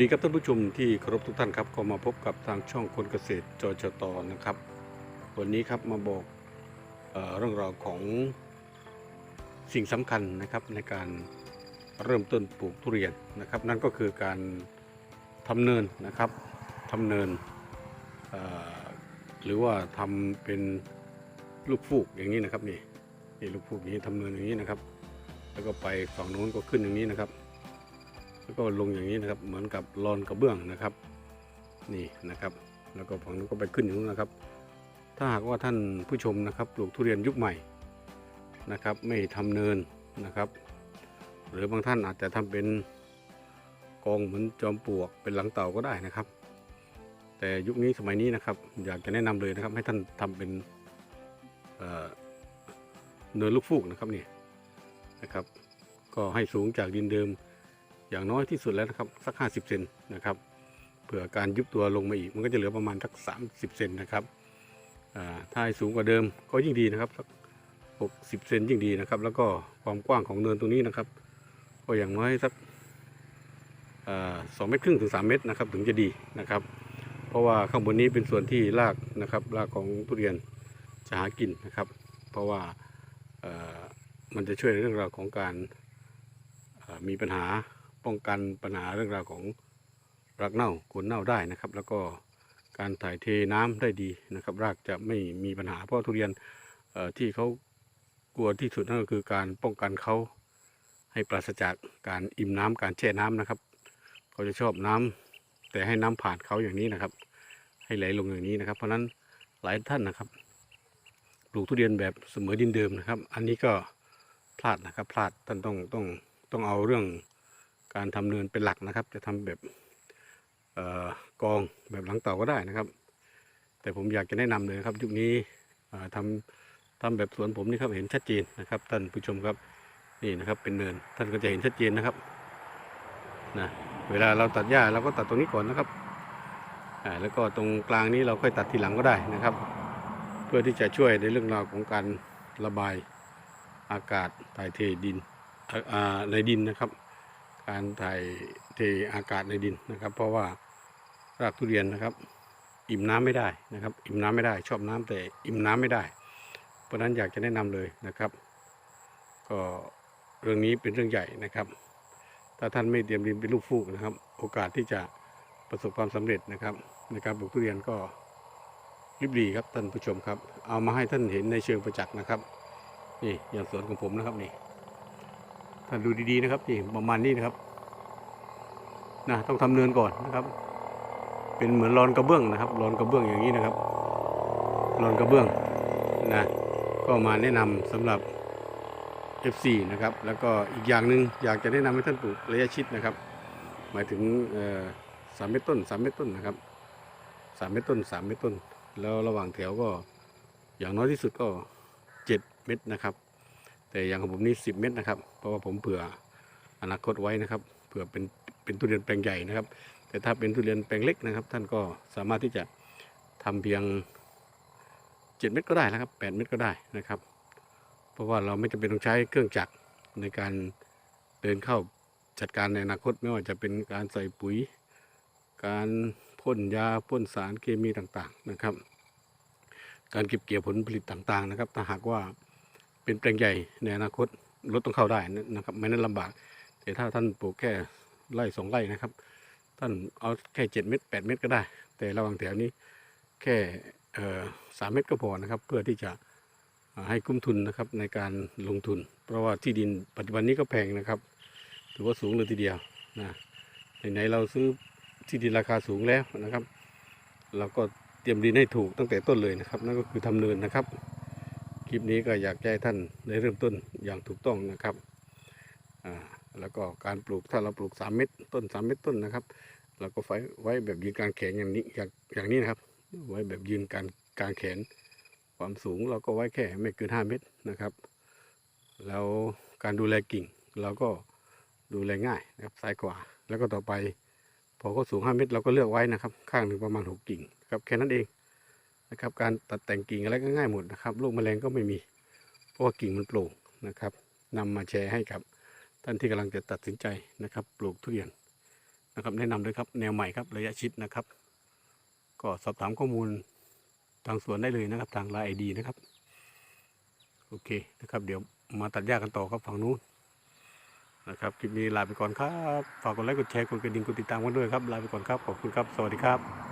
ดีครับท่านผู้ชมที่เคารพทุกท่านครับก็มาพบกับทางช่องคนเกษตรจจตนะครับ วันนี้ครับมาบอกเอเรื่องราวของสิ่งสำคัญนะครับในการเริ่มต้นปลูกทุเรียนนะครับ นั่นก็คือการทำเนินนะครับทำเนินหรือว่าทำเป็นลูกฟูกอย่างนี้นะครับนี่นี่ลูกฟูกนี้ทำเนินอย่างนี้นะครับ แล้วก็ไปฝั่งโน้นก็ขึ้นอย่างนี้นะครับ แล้วก็ลงอย่างนี้นะครับ เหมือนกับรอนกระเบื้องนะครับ นี่นะครับ แล้วก็ฝั่งนู้นก็ไปขึ้นอยู่นู้นนะครับ ถ้าหากว่าท่านผู้ชมนะครับปลูกทุเรียนยุคใหม่นะครับ ไม่ทำเนินนะครับ หรือบางท่านอาจจะทำเป็นกองเหมือนจอมปลวกเป็นหลังเต่าก็ได้นะครับ แต่ยุคนี้สมัยนี้นะครับ อยากจะแนะนำเลยนะครับ ให้ท่านทำเป็นเเนินลูกฟูกนะครับนี่นะครับ ก็ให้สูงจากดินเดิม อย่างน้อยที่สุดแล้วนะครับสัก 50เซนนะครับเผื่อการยุบตัวลงมาอีก มันก็จะเหลือประมาณสัก 30เซนนะครับถ้าให้สูงกว่าเดิมก็ยิ่งดีนะครับสัก60เซนยิ่งดีนะครับ แล้วก็ความกว้างของเนินตรงนี้นะครับ ก็อย่างน้อยสักสองเมตรครึ่งถึง 3 เมตรนะครับถึงจะดีนะครับ เพราะว่าข้างบนนี้เป็นส่วนที่รากนะครับรากของทุเรียนจะหากินนะครับ เพราะว่ามันจะช่วยในเรื่องราวของการมีปัญหา ป้องกันปัญหาเรื่องราวของรากเน่าโคนเน่าได้นะครับ แล้วก็การถ่ายเทน้ำได้ดีนะครับ รากจะไม่มีปัญหาเพราะทุเรียนที่เขากลัวที่สุดนั่นก็คือการป้องกันเขาให้ปราศจากการอิ่มน้ำการแช่น้ำนะครับ เขาจะชอบน้ำแต่ให้น้ำผ่านเขาอย่างนี้นะครับ ให้ไหลลงอย่างนี้นะครับ เพราะฉะนั้นหลายท่านนะครับปลูกทุเรียนแบบเสมอดินเดิมนะครับ อันนี้ก็พลาดนะครับพลาดท่านต้องต้องต้องเอาเรื่อง การทำเนินเป็นหลักนะครับ จะทำแบบออกองแบบหลังเต่าก็ได้นะครับ แต่ผมอยากจะแนะนำเลยครับยุคนี้อ่าทำทำแบบสวนผมนี่ครับเห็นชัดเจนนะครับท่านผู้ชมครับนี่นะครับเป็นเนินท่านก็จะเห็นชัดเจนนะครับนะเวลาเราตัดหญ้าเราก็ตัดตรงนี้ก่อนนะครับอ่าแล้วก็ตรงกลางนี้เราค่อยตัดทีหลังก็ได้นะครับ เพื่อที่จะช่วยในเรื่องราวของการระบายอากาศถ่ายเทดินในดินนะครับ การถ่ายเทอากาศในดินนะครับ เพราะว่ารากทุเรียนนะครับ อิ่มน้ำไม่ได้นะครับ อิ่มน้ำไม่ได้ ชอบน้ำแต่อิ่มน้ำไม่ได้ เพราะฉะนั้นอยากจะแนะนำเลยนะครับ ก็เรื่องนี้เป็นเรื่องใหญ่นะครับ ถ้าท่านไม่เตรียมดินเป็นลูกฟูกนะครับ โอกาสที่จะประสบความสำเร็จนะครับ ในการปลูกทุเรียนก็ริบหรีครับท่านผู้ชมครับ เอามาให้ท่านเห็นในเชิงประจักษ์นะครับ นี่อย่างสวนของผมนะครับนี่ ท่าดูดีๆนะครับนี่ประมาณนี้นะครับนะต้องทำเนินก่อนนะครับ เป็นเหมือนรอนกระเบื้องนะครับรอนกระเบื้องอย่างนี้นะครับรอนกระเบื้องนะก็มาแนะนำสำหรับ FC นะครับ แล้วก็อีกอย่างหนึ่งอยากจะแนะนำให้ท่านปลูกระยะชิดนะครับ หมายถึงสามเมตรต้นสามเมตรต้นนะครับสามเมตรต้นสามเมตรต้น แล้วระหว่างแถวก็อย่างน้อยที่สุดก็เจ็ดเมตรนะครับ แต่อย่างของผมนี่สิบเมตรนะครับ เพราะว่าผมเผื่ออนาคตไว้นะครับ เผื่อเป็นเป็นทุเรียนแปลงใหญ่นะครับ แต่ถ้าเป็นทุเรียนแปลงเล็กนะครับ ท่านก็สามารถที่จะทำเพียงเจ็ดเมตรก็ได้นะครับแปดเมตรก็ได้นะครับ เพราะว่าเราไม่จำเป็นต้องใช้เครื่องจักรในการเดินเข้าจัดการในอนาคตไม่ว่าจะเป็นการใส่ปุ๋ย การพ่นยาพ่นสารเคมีต่างๆนะครับ การเก็บเกี่ยวผลผลิตต่างๆนะครับ ถ้าหากว่า เป็นแปลงใหญ่ในอนาคตรถต้องเข้าได้นะครับไม่นั้นลำบาก แต่ถ้าท่านปลูกแค่ไร่สองไร่นะครับ ท่านเอาแค่เจ็ดเมตรแปดเมตรก็ได้ แต่ระหว่างแถวนี้แค่สามเมตรก็พอนะครับ เพื่อที่จะให้คุ้มทุนนะครับในการลงทุน เพราะว่าที่ดินปัจจุบันนี้ก็แพงนะครับ ถือว่าสูงเลยทีเดียวนะไหนๆเราซื้อที่ดินราคาสูงแล้วนะครับ เราก็เตรียมดินให้ถูกตั้งแต่ต้นเลยนะครับ นั่นก็คือทำเนินนะครับ คลิปนี้ก็อยากจะให้ท่านได้เริ่มต้นอย่างถูกต้องนะครับแล้วก็การปลูกถ้าเราปลูก 3 เม็ดต้น 3 เม็ดต้นนะครับเราก็ไว้ไว้แบบยืนกลางแขนอย่างนี้อย่างอย่างนี้นะครับ ไว้แบบยืนกลางกลางแขน ความสูงเราก็ไว้แค่ไม่เกิน 5 เมตรนะครับ แล้วการดูแลกิ่งเราก็ดูแลง่ายนะครับซ้ายขวาแล้วก็ต่อไป พอเขาสูง 5 เมตรเราก็เลือกไว้นะครับ ข้างหนึ่งประมาณ 6 กิ่งครับแค่นั้นเอง นะครับ การตัดแต่งกิ่งอะไรก็ง่ายหมดนะครับโรคแมลงก็ไม่มี เพราะว่ากิ่งมันโปร่งนะครับนำมาแชร์ให้กับท่านที่กำลังจะตัดสินใจนะครับ ปลูกทุเรียนนะครับ แนะนำด้วยครับ แนวใหม่ครับระยะชิดนะครับ ก็สอบถามข้อมูลทางสวนได้เลยนะครับ ทางไลน์ไอดีนะครับ โอเคนะครับ เดี๋ยวมาตัดหญ้ากันต่อครับฝั่งนู้นนะครับคลิปนี้ลาไปก่อนครับ ฝากกดไลค์กดแชร์กดกระดิ่งกดติดตามกันด้วยครับลาไปก่อนครับขอบคุณครับ สวัสดีครับ